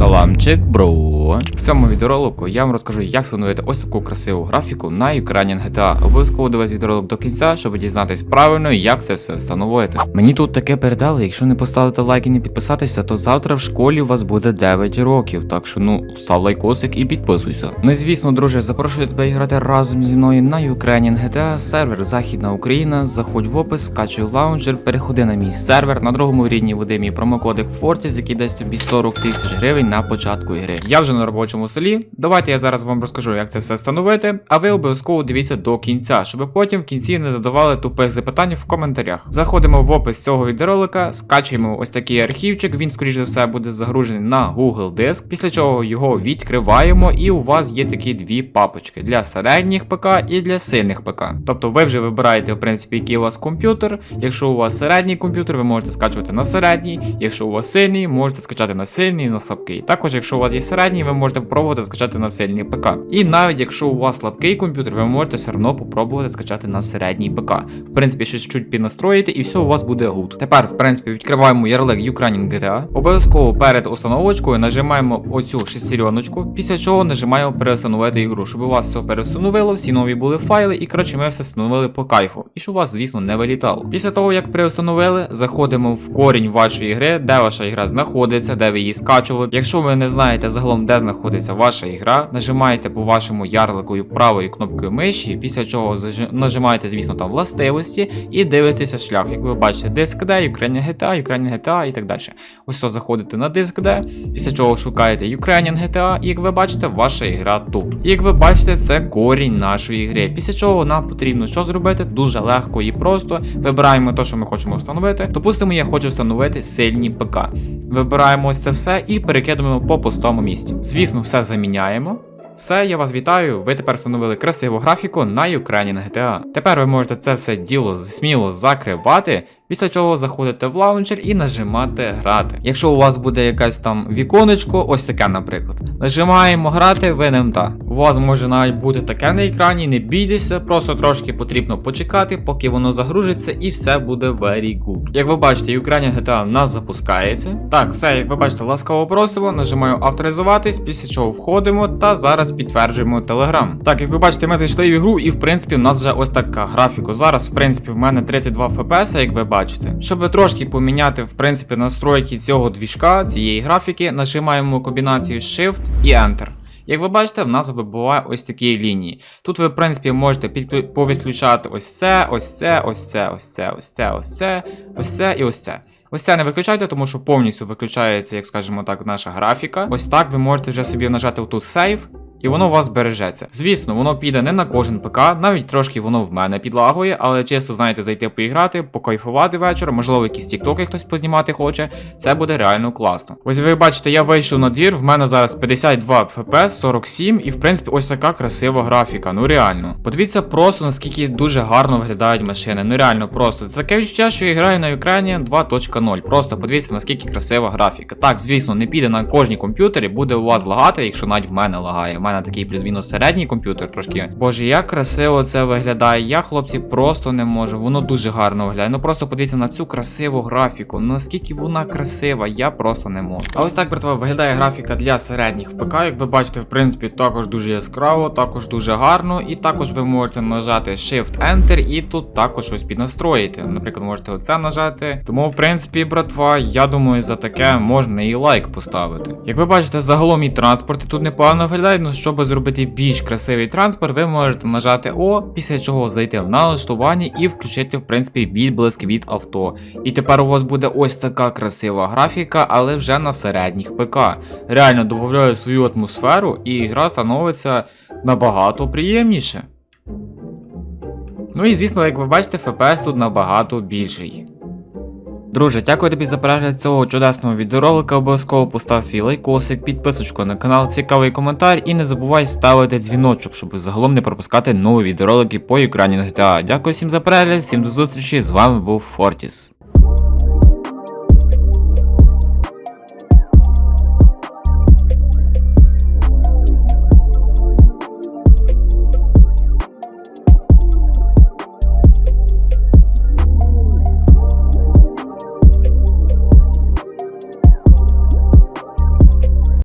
a lot. Саламчик, бро. В цьому відеоролику я вам розкажу, як встановити ось таку красиву графіку на Ukrainian GTA. Обов'язково дивись відеоролик до кінця, щоб дізнатись правильно, як це все встановити. Мені тут таке передали, якщо не поставити лайк і не підписатися, то завтра в школі у вас буде 9 років. Так що ну став лайкосик і підписуйся. Ну і звісно, друже, запрошую тебе грати разом зі мною на Ukrainian GTA, сервер Західна Україна. Заходь в опис, скачуй лаунчер, переходи на мій сервер. На другому рівні введи мій промокодик Fortis, який дасть тобі 40 тисяч гривень на початку ігри. Я вже на робочому столі. Давайте я зараз вам розкажу, як це все встановити, а ви обов'язково дивіться до кінця, щоб потім в кінці не задавали тупих запитань в коментарях. Заходимо в опис цього відеоролика, скачуємо ось такий архівчик. Він, скоріш за все, буде загружений на Google Диск, після чого його відкриваємо, і у вас є такі дві папочки для середніх ПК і для сильних ПК. Тобто ви вже вибираєте, в принципі, який у вас комп'ютер. Якщо у вас середній комп'ютер, ви можете скачувати на середній. Якщо у вас сильний, можете скачати на сильний, на слабкий. Також, якщо у вас є середній, ви можете спробувати скачати на сильний ПК. І навіть якщо у вас слабкий комп'ютер, ви можете все одно попробувати скачати на середній ПК. В принципі, щось чуть піднастроїти, і все у вас буде гуд. Тепер, в принципі, відкриваємо ярлик Ukrainian GTA. Обов'язково перед установочкою нажимаємо оцю шестереночку, після чого нажимаємо переустановити ігру, щоб у вас все переустановило, всі нові були файли, і коротше ми все встановили по кайфу. І щоб у вас, звісно, не вилітало. Після того, як переустановили, заходимо в корінь вашої гри, де ваша ігра знаходиться, де ви її скачували. Якщо ви не знаєте загалом, де знаходиться ваша ігра, нажимаєте по вашому ярлику правою кнопкою миші, після чого нажимаєте, звісно, там властивості і дивитеся шлях. Як ви бачите, диск D, Ukrainian GTA, Ukrainian GTA і так далі. Ось заходите на диск D, після чого шукаєте Ukrainian GTA, і як ви бачите, ваша ігра тут. І як ви бачите, це корінь нашої гри. Після чого нам потрібно що зробити? Дуже легко і просто. Вибираємо те, що ми хочемо встановити. Допустимо, я хочу встановити сильні ПК. Вибираємо ось це все і перекидуємо по пустому місці. Звісно, все заміняємо. Все, я вас вітаю. Ви тепер встановили красиву графіку на Ukrainian GTA. Тепер ви можете це все діло сміло закривати, після чого заходите в лаунчер і нажимати грати. Якщо у вас буде якесь там віконечко, ось таке, наприклад. Нажимаємо грати в НМТ. У вас може навіть бути таке на екрані, не бійтеся, просто трошки потрібно почекати, поки воно загружиться, і все буде very good. Як ви бачите, Ukrainian GTA в нас запускається. Так, все, як ви бачите, ласкаво просимо, нажимаю авторизуватись, після чого входимо та зараз підтверджуємо Telegram. Так, як ви бачите, ми зайшли в ігру, і в принципі в нас вже ось така графіка. Зараз, в принципі, в мене 32 FPS, як ви бачите. Щоб трошки поміняти, в принципі, настройки цього двіжка, цієї графіки, нажимаємо комбінацію Shift і Enter. Як ви бачите, в нас вибуває ось такі лінії. Тут ви, в принципі, можете повідключати ось це, ось це, ось це, ось це, ось це, ось це, ось це і ось це. Ось це не виключайте, тому що повністю виключається, як скажемо так, наша графіка. Ось так ви можете вже собі нажати тут Save. І воно у вас збережеться. Звісно, воно піде не на кожен ПК, навіть трошки воно в мене підлагує, але чисто, знаєте, зайти поіграти, покайфувати вечір, можливо, якісь тіктоки хтось познімати хоче. Це буде реально класно. Ось ви бачите, я вийшов на двір, в мене зараз 52 FPS, 47, і в принципі ось така красива графіка. Ну реально. Подивіться просто наскільки дуже гарно виглядають машини. Ну реально просто. Це таке відчуття, що я граю на екрані 2.0. Просто подивіться, наскільки красива графіка. Так, звісно, не піде на кожній комп'ютері, буде у вас лагати, якщо навіть в мене лагає. Мене такий плюс-мінус середній комп'ютер трошки. Боже, як красиво це виглядає. Я, хлопці, просто не можу. Воно дуже гарно виглядає. Ну просто подивіться на цю красиву графіку. Наскільки вона красива, я просто не можу. А ось так, братва, виглядає графіка для середніх ПК. Як ви бачите, в принципі, також дуже яскраво, також дуже гарно. І також ви можете нажати Shift-Enter і тут також ось піднастроїти. Наприклад, можете оце нажати. Тому, в принципі, братва, я думаю, за таке можна і лайк поставити. Як ви бачите, загалом і транспорти тут непогано виглядають, ну щоб зробити більш красивий транспорт, ви можете нажати О, після чого зайти в налаштування і включити, в принципі, відблиск від авто. І тепер у вас буде ось така красива графіка, але вже на середніх ПК. Реально додаю свою атмосферу, і гра становиться набагато приємніше. Ну і звісно, як ви бачите, FPS тут набагато більший. Друже, дякую тобі за перегляд цього чудесного відеоролика. Обов'язково постав свій лайкосик, підписочку на канал, цікавий коментар і не забувай ставити дзвіночок, щоб загалом не пропускати нові відеоролики по екрані GTA. Дякую всім за перегляд, всім до зустрічі. З вами був Фортіс.